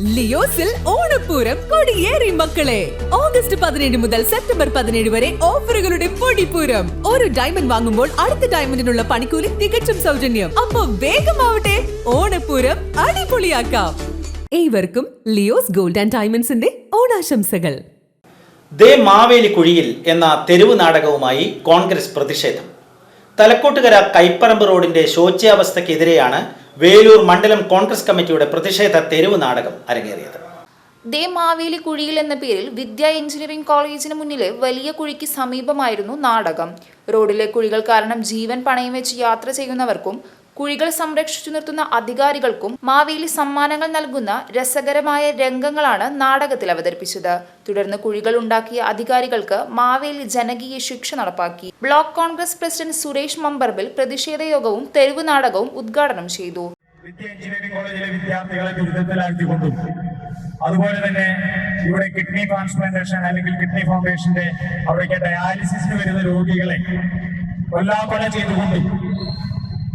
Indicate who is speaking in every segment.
Speaker 1: ലിയോസിൽ ഓണപ്പൂരം കൊടിയേറി മക്കളെ. ഓഗസ്റ്റ് പതിനേഴ് മുതൽ സെപ്റ്റംബർ പതിനേഴ് വരെ ഓഫറുകളുടെ പൊടിപ്പൂരം. ഒരു ഡയമണ്ട് വാങ്ങുമ്പോൾ അടുത്ത ഡയമണ്ടിനുള്ള പണിക്കൂലി തികച്ചും സൗജന്യം. അപ്പൊ വേഗമാവട്ടെ ഓണപ്പൂരം അടിപൊളിയാക്കാം. ഏവർക്കും ലിയോസ് ഗോൾഡ് ആൻഡ് ഡയമണ്ട്സിന്റെ ഓണാശംസകൾ.
Speaker 2: ദേ മാവേലി കുഴിയിൽ എന്ന തെരുവ് നാടകവുമായി കോൺഗ്രസ് പ്രതിഷേധം. തലക്കോട്ടുകര കൈപ്പറമ്പ് റോഡിന്റെ ശോച്യാവസ്ഥയ്ക്കെതിരെയാണ് വേലൂർ മണ്ഡലം കോൺഗ്രസ് കമ്മിറ്റിയുടെ പ്രതിഷേധ തെരുവ് നാടകം അരങ്ങേറിയത്.
Speaker 3: ദേ മാവേലി കുഴിയിൽ എന്ന പേരിൽ വിദ്യ എഞ്ചിനീയറിംഗ് കോളേജിന് മുന്നിലെ വലിയ കുഴിക്ക് സമീപമായിരുന്നു നാടകം. റോഡിലെ കുഴികൾ കാരണം ജീവൻ പണയം വെച്ച് യാത്ര ചെയ്യുന്നവർക്കും കുഴികൾ സംരക്ഷിച്ചു നിർത്തുന്ന അധികാരികൾക്കും മാവേലി സമ്മാനങ്ങൾ നൽകുന്ന രസകരമായ രംഗങ്ങളാണ് നാടകത്തിൽ അവതരിപ്പിച്ചത്. തുടർന്ന് കുഴികൾ ഉണ്ടാക്കിയ അധികാരികൾക്ക് മാവേലി ജനകീയ ശിക്ഷ നടപ്പാക്കി. ബ്ലോക്ക് കോൺഗ്രസ് പ്രസിഡന്റ് സുരേഷ് മമ്പർബിൽ പ്രതിഷേധ യോഗവും തെരുവ് നാടകവും ഉദ്ഘാടനം ചെയ്തു.
Speaker 4: എഞ്ചിനീയറിംഗ് കോളേജിലെ അതുപോലെ തന്നെ ഇവിടെ കിഡ്നി ട്രാൻസ്പ്ലാന്റേഷൻ അല്ലെങ്കിൽ കിഡ്നി ഫൗണ്ടേഷന്റെ അവിടേക്ക് ഡയാലിസിസിന് വരുന്ന രോഗികളെ കൊല്ലാക്കൊല ചെയ്തുകൊണ്ടും.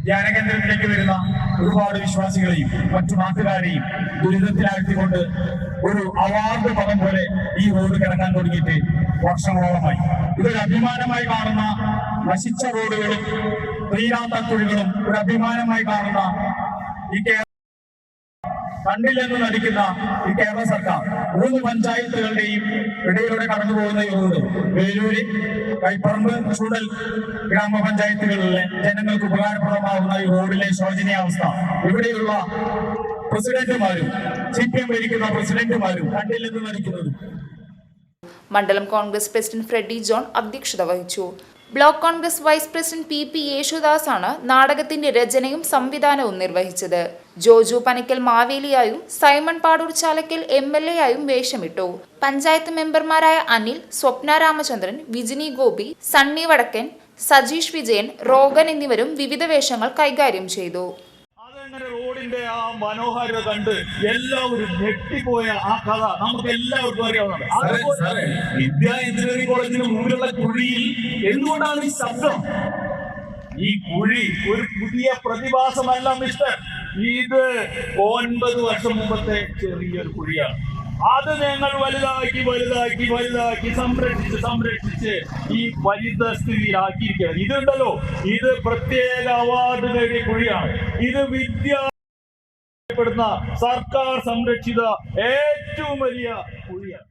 Speaker 4: ധ്യാനകേന്ദ്രത്തിലേക്ക് വരുന്ന ഒരുപാട് വിശ്വാസികളെയും മറ്റു നാട്ടുകാരെയും ദുരിതത്തിലാഴ്ത്തിക്കൊണ്ട് ഒരു അവാർഡ് പദം പോലെ ഈ റോഡ് കിടക്കാൻ തുടങ്ങിയിട്ട് വർഷങ്ങളോളമായി. ഇതൊരു അഭിമാനമായി കാണുന്ന നശിച്ച റോഡുകളും തീരാത്ത കുഴികളും ഒരു അഭിമാനമായി കാണുന്ന ഈ കേരള കണ്ടില്ലെന്ന് നടിക്കുന്ന ഈ കേരള സർക്കാർ മൂന്ന് പഞ്ചായത്തുകളുടെയും ഇടയിലൂടെ കടന്നു പോകുന്ന ഈ റോഡ്. കൈപ്പറമ്പ് ചൂടൽ ഗ്രാമപഞ്ചായത്തുകളിലെ ജനങ്ങൾക്ക് ഉപകാരപ്രദമാകുന്ന ഈ റോഡിലെ ശോചനീയാവസ്ഥ. ഇവിടെയുള്ള പ്രസിഡന്റുമാരും സി പി എം ഭരിക്കുന്ന പ്രസിഡന്റുമാരും കണ്ടില്ലെന്ന് നടിക്കുന്നതും.
Speaker 3: മണ്ഡലം കോൺഗ്രസ് പ്രസിഡന്റ് ഫ്രെഡി ജോൺ അധ്യക്ഷത വഹിച്ചു. Block Congress vice president P P Yesudas ആണ് നാടകത്തിന്റെ രചനയും സംവിധാനവും നിർവഹിച്ചത്. Joju Panakkal മാവേലിയായും Simon Padur Chalakkal M L A ആയും വേഷമിട്ടു. പഞ്ചായത്ത് മെമ്പർമാരായ അനിൽ സ്വപ്ന രാമചന്ദ്രൻ വിജിനി ഗോപി സണ്ണി വടക്കൻ സജീഷ് വിജയൻ റോഗൻ എന്നിവരും വിവിധ വേഷങ്ങൾ കൈകാര്യം ചെയ്തു.
Speaker 4: അതങ്ങനെ റോഡിന്റെ ആ മനോഹാരിത കണ്ട് എല്ലാവരും ഞെട്ടിപ്പോയ ആ കഥ നമുക്ക് എല്ലാവർക്കും അറിയാവുന്നതാണ്. വിദ്യാ വിദ്യ എഞ്ചിനീയറിംഗ് കോളേജിന് മുമ്പിലുള്ള കുഴിയിൽ എന്തുകൊണ്ടാണ് ഈ ശബ്ദം? ഈ കുഴി ഒരു പുതിയ പ്രതിഭാസമല്ല മിസ്റ്റർ. ഇത് ഒൻപത് വർഷം മുമ്പത്തെ ചെറിയൊരു കുഴിയാണ്. അത് ഞങ്ങൾ വലുതാക്കി വലുതാക്കി വലുതാക്കി സംരക്ഷിച്ച് സംരക്ഷിച്ച് ഈ പരിതസ്ഥിതിയിലാക്കിയിരിക്കുകയാണ് ഇതുണ്ടല്ലോ ഇത് പ്രത്യേക അവാർഡ് നേടിയ കുഴിയാണ്. ഇത് വിദ്യ സർക്കാർ സംരക്ഷിത ഏറ്റവും വലിയ കുഴിയാണ്.